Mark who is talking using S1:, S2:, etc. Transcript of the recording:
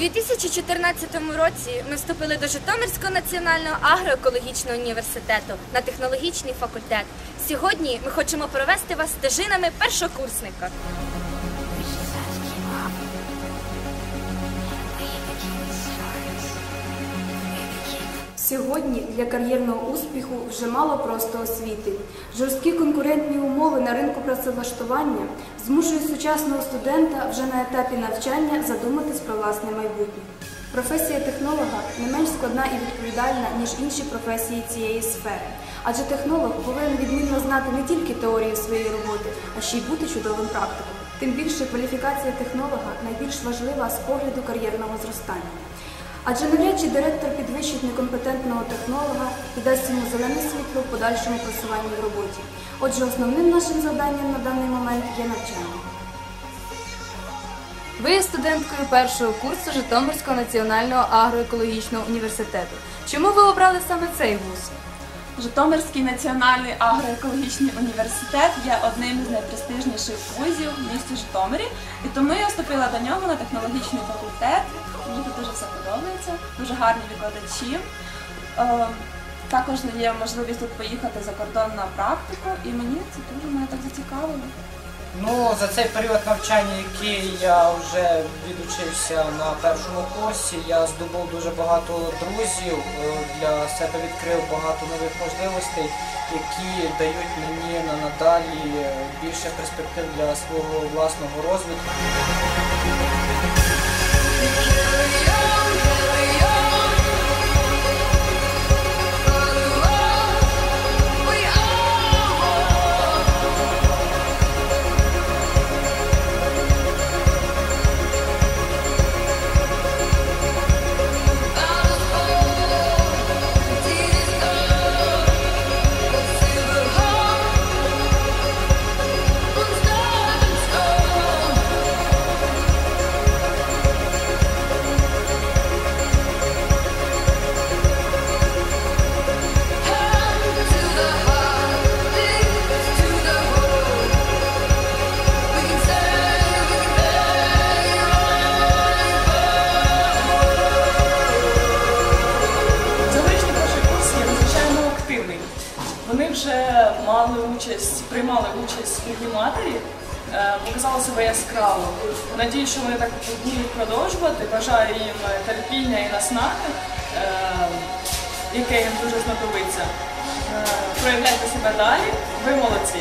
S1: 2014 році ми вступили до Житомирського національного агроекологічного університету на технологічний факультет. Сьогодні ми хочемо провести вас стежинами першокурсника.
S2: Сьогодні для кар'єрного успіху вже мало просто освіти. Жорсткі конкурентні умови на ринку працевлаштування змушують сучасного студента вже на етапі навчання задуматись про власне майбутнє. Професія технолога не менш складна і відповідальна, ніж інші професії цієї сфери. Адже технолог повинен відмінно знати не тільки теорію своєї роботи, а ще й бути чудовим практиком. Тим більше кваліфікація технолога найбільш важлива з погляду кар'єрного зростання. Адже навряд чи директор підвищить некомпетентного технолога і дасть йому зелене світло в подальшому просуванні в роботі. Отже, основним нашим завданням на даний момент є навчання.
S3: Ви є студенткою першого курсу Житомирського національного агроекологічного університету. Чому ви обрали саме цей вуз?
S4: Житомирський національний агроекологічний університет є одним з найпрестижніших вузів в місті Житомирі, і тому я вступила до нього на технологічний факультет. Мені тут дуже все подобається, дуже гарні викладачі. Е, Також є можливість тут поїхати за кордон на практику, і мені це дуже мене так зацікавило.
S5: Ну, за цей період навчання, який я вже відучився на першому курсі, я здобув дуже багато друзів, е, для себе відкрив багато нових можливостей, які дають мені на надалі більше перспектив для свого власного розвитку.
S6: Вони вже мали участь, приймали участь в Лігі матері, е, показали себе яскраво. Надію, що вони так будуть продовжувати. Бажаю їм терпіння і наснаги, е, яке їм дуже знадобиться. Е, Проявляйте себе далі. Ви молодці.